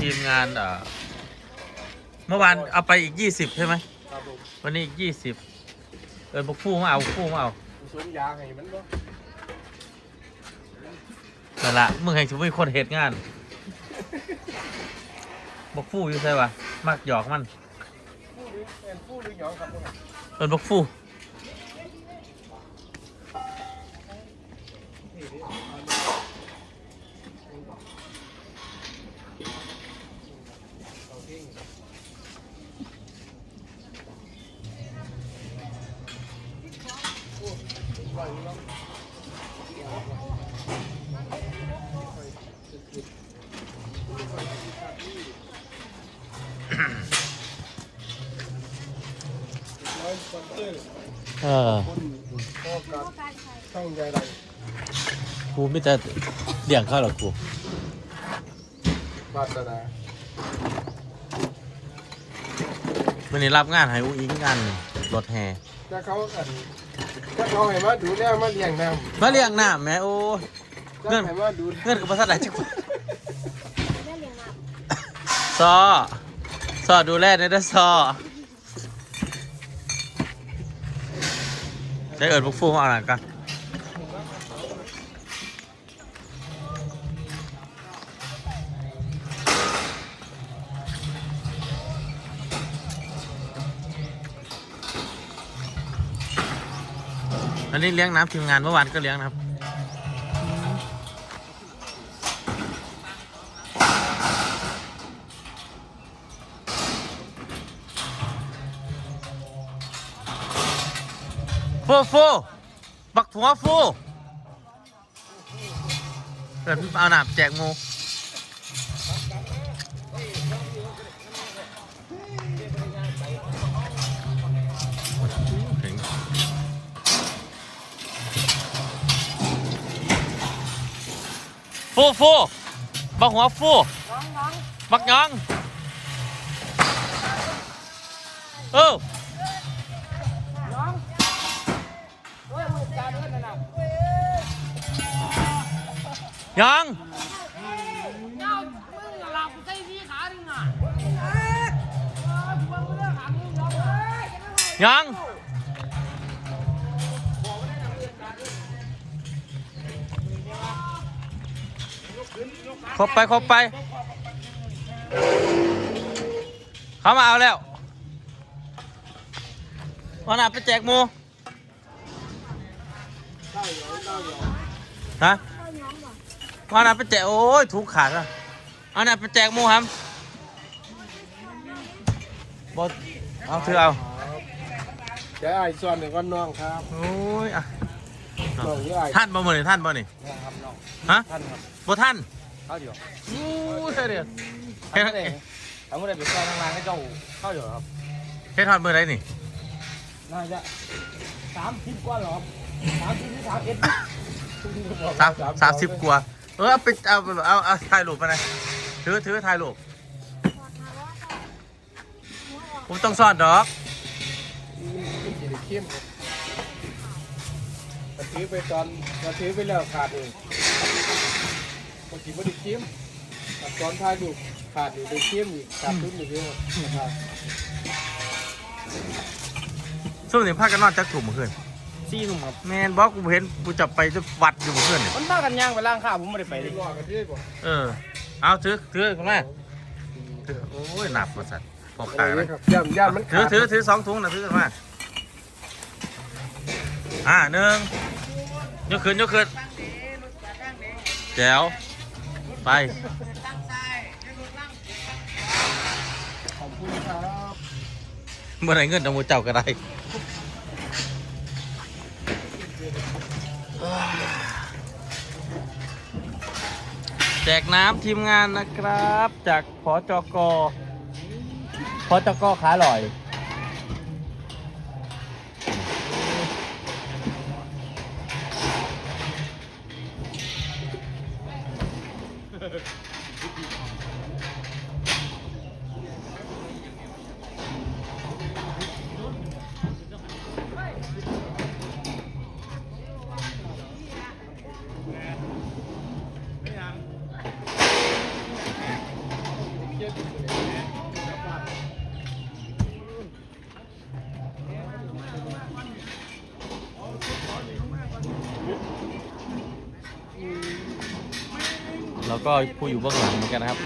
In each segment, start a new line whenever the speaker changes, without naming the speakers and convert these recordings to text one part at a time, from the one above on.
ทีมงานเอ่อเมื่อวานเอาไปอีกยี่สิบใช่ไหม
ครับผม
วันนี้อีกยี่สิบเออบุกฟูมาเอาบุกฟูมาเอา
สวนยางให้มันบ่
นั่นละมึงให้ชุบมีคนเหตุงานบุกฟูอยู่ใช่ปะมักหยอกมัน
ผู้หรือเป็นผู้หรือหยองครับผม
เออบุกฟู
เซอร์
เออ
คนพ่อการช่องใหญ่ไร
กูไม่แต่เลี้ยงข้าวหรอกกู
บาสนา
วันนี้รับงานให้อุ้งอิงงานรถแห่
ถ้าเขาอันถ้าเขาให้มาดูแลมาเลี้ยงน้ำ
มาเลี้ยงน้ำแม่โอ้ยเงิ
ถ้านให้มาดู
เงินกับภาษาไหนจักบาท
ได้เลี้ยงน้
ซอซ อดูแลในเด้อซอได้เอิญบุกฟูมาเอาหนกันอันนี้เลี้ยงน้ำทีมงานเมื่อวานก็เลี้ยงนะครับ ฟูฟูบักหัวฟูเกิดเอาหนามแจกหมูฟูฟูบักหัวฟูบักหยองเออ ยัง
เจ้ามึงหลับใส่ที่ขาดึงอะ
ยังครบไปครบไป เขามาเอาแล้ววันหน้าไปแจกหมู ฮะวันหน้าไปแจกโอ้ยถูกขาดอะเอาหน้าไปแจกหมูครับบอเอาถือเอา
เดี๋ยวไอ้ส่วนหนึ่งก็น้องครับ
โอ้ยอะ
น้องยี่ไอ้
ท่านบ่เหมือนท่านบ่นี่
ครับน้อง
ฮะ
ท่านครับ
บ่ท่าน
เข้าอยู่
โอ้ยเดี๋ยว
เฮ็ดเองทำเมื่อไรไปซ่อนทางร้านให้เจ้าเข้าอยู่ครับ
เฮ็ดทอดมื้อไรนี่
น่าจะสามสิบกว่าหรอ สามสิบหรือสามเอ็ด
สามสามสิบกว่าเออเอาไปเอาเอาเอาถ่ายรูปมาหน่อยถือถือถ่ายรูปผมต้องซ่อนดอก
กินเข้มกระถือไปตอนกระถือไปแล้วขาดเองบางทีไม่ได้เข้มตอนท้ายดูขาดอยู่ได้เข้มอีกขาดตุ้นอยู่เยอะนะครับ
ช่วงนี้พากันนอนจักถุ่มเมื่อคืน
ซี่หนุ่มครับ
แมนบอกกูเห็นกูจับไปจะวัดอยู่เมื่อคืนเนี่ย
มันมากันย่างไปล่างข้าวผมไม่ได้ไปเลยรอกันที่ก่อน
เออ เอาถือถือคุณแม่ถือโอ้ยหนักประสัตว์พอขายเลย
ย่านย่านมัน
ถือถือถือสองถุงนะถือกันมาอ่าหนึ่งยกขึ้นยกขึ้นแจ๋วไป
ขอบคุณครับ
เมื่อไรเงินจะมูเจ้าก็ได้ จกน้ำทีมงานนะครับ จากพอจกพอจกขาลอย แล้วก็ผู้อยู่เบื้องหลังเหมือนกันนะครับ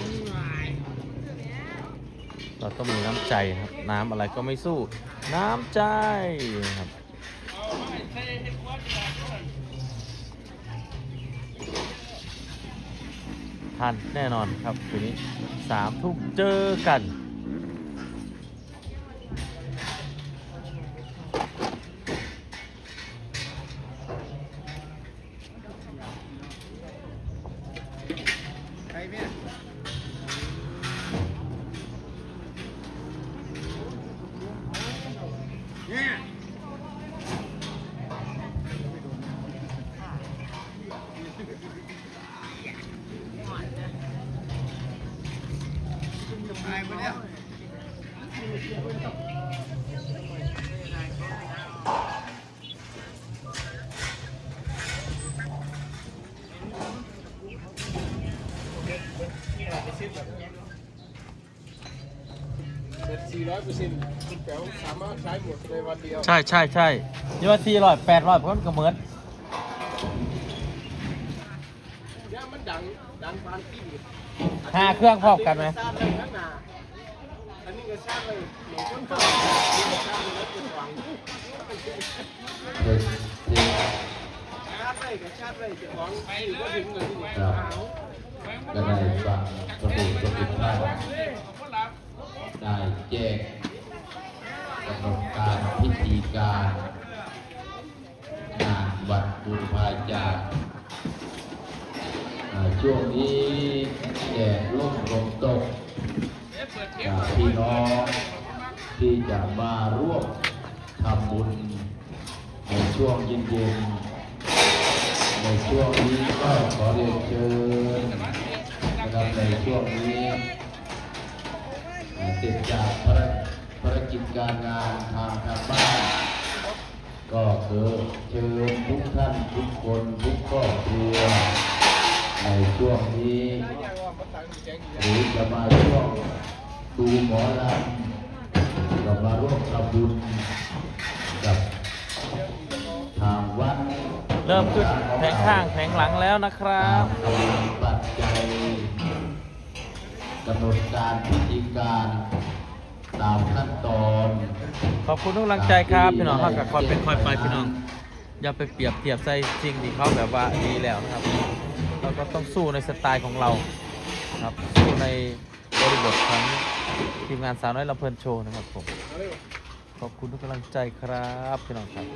เราต้องมีน้ำใจครับ น้ำอะไรก็ไม่สู้ น้ำใจครับทันแน่นอนครับคืนนี้สามทุ่มเจอกัน
เปอร์เซ็นต์คุณแป๋วสามารถใช้หมดในวันเดียว
ใช่ใช่ใช่ยี่ว่าสี่ร้อยแปดร้อยพ้นกระเหมิด
เนี่ยมันดังดังปานปิ้ง
ห้าเครื่องพร้อมกันไหม
สร้างเลยข้างหน้าอันนี้ก็สร้างเลยหนึ่งคนเข้าอันนี้ก็สร้างเลยแล้วเป็นหวังชาติเลยกับชาติเลยจะหวังไปหรือว่าถึงเงินที่ไหน
ครับ
เอา
ก็ได้ฟังสมุดสมุดท่าน ได้แจ้งกำหนดการพิธีการงานวัดบุรพาจารย์อ่าช่วงนี้แดดร่มลมตจากพี่น้องที่จะมาร่วมทำบุญในช่วงเย็นๆในช่วงนี้ก็ขอเรียนเชิญนะครับในช่วงนี้ เอ่อเสร็จจากภารภารกิจการงานทางทางบ้าน ก็คือเชิญทุกท่านทุกคนทุกครอบครัวในช่วงนี้
ได้ยังว่ามันต่างแจ้งอยู่
หรือจะมาร่วมดูหมอลำก็มาร่วมทำบุญกับทางวัด
เริ่มขึ้นแผงข้างแผงหลังแล้วนะครับ
ตามกำลังปัจจัย กำหนดการพิธีการตามขั้นตอน
ขอบคุณทุกกำลังใจครับพี่น้องครับกับคอยเป็นคอยไปพี่น้อง อย่าไปเปรียบเทียบใส่สิ่งที่เขาแบบว่าดีแล้วนะครับ เราก็ต้องสู้ในสไตล์ของเราครับ สู้ในบริบทของทีมงานสาวน้อยลำเพลินโชว์นะครับผม
เอาเลย
ขอบคุณทุกกำลังใจครับพี่น้องครับ